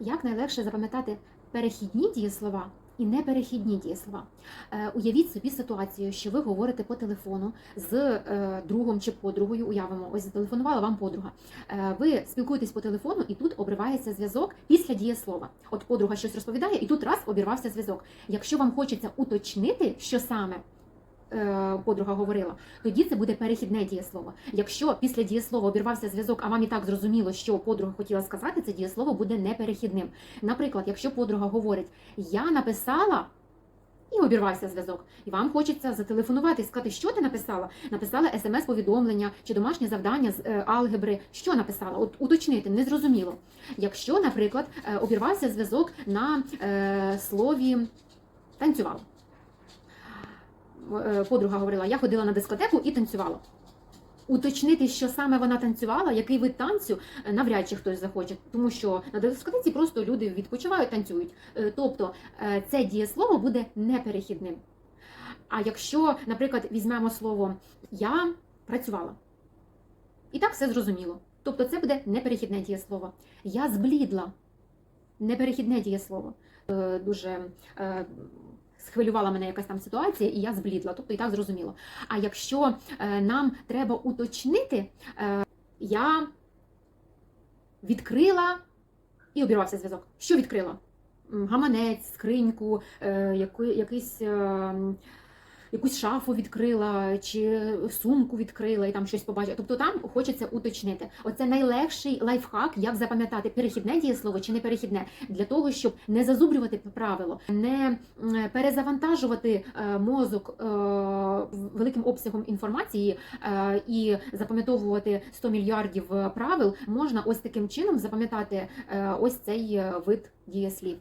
Як найлегше запам'ятати перехідні дієслова і неперехідні дієслова? Е, уявіть собі ситуацію, що ви говорите по телефону з е, другом чи подругою. Уявимо, ось зателефонувала вам подруга. Е, ви спілкуєтесь по телефону, і тут обривається зв'язок після дієслова. От подруга щось розповідає, і тут раз обірвався зв'язок. Якщо вам хочеться уточнити, що саме. Е, Подруга говорила, тоді це буде перехідне дієслово. Якщо після дієслова обірвався зв'язок, а вам і так зрозуміло, що подруга хотіла сказати, це дієслово буде неперехідним. Наприклад, якщо подруга говорить Я написала. І обірвався зв'язок. І вам хочеться зателефонувати і сказати, що ти написала? Написала смс-повідомлення чи домашнє завдання з е, алгебри. Що написала? От уточнити, незрозуміло. Якщо, наприклад, е, обірвався зв'язок на е, слові танцювала. Е, Подруга говорила, я ходила на дискотеку і танцювала. Уточнити, що саме вона танцювала, який вид танцю, е, навряд чи хтось захоче, тому що на дискотеці просто люди відпочивають, танцюють. Е, Тобто це дієслово буде неперехідним. А якщо, наприклад, візьмемо слово я працювала, і так все зрозуміло. Тобто це буде неперехідне дієслово. Я зблідла. Неперехідне дієслово. Дуже схвилювала мене якась там ситуація, і я зблідла. Тобто і так зрозуміло. А якщо е, нам треба уточнити, е, я відкрила і обірвався зв'язок. Що відкрила? Гаманець, скриньку, е, якийсь. Якусь шафу відкрила чи сумку відкрила і там щось побачила. Тобто там хочеться уточнити. Оце найлегший лайфхак, як запам'ятати перехідне дієслово чи не перехідне, для того, щоб не зазубрювати правило, не перезавантажувати е, мозок е, великим обсягом інформації е, і запам'ятовувати 100 мільярдів правил, можна ось таким чином запам'ятати ось цей вид дієслів.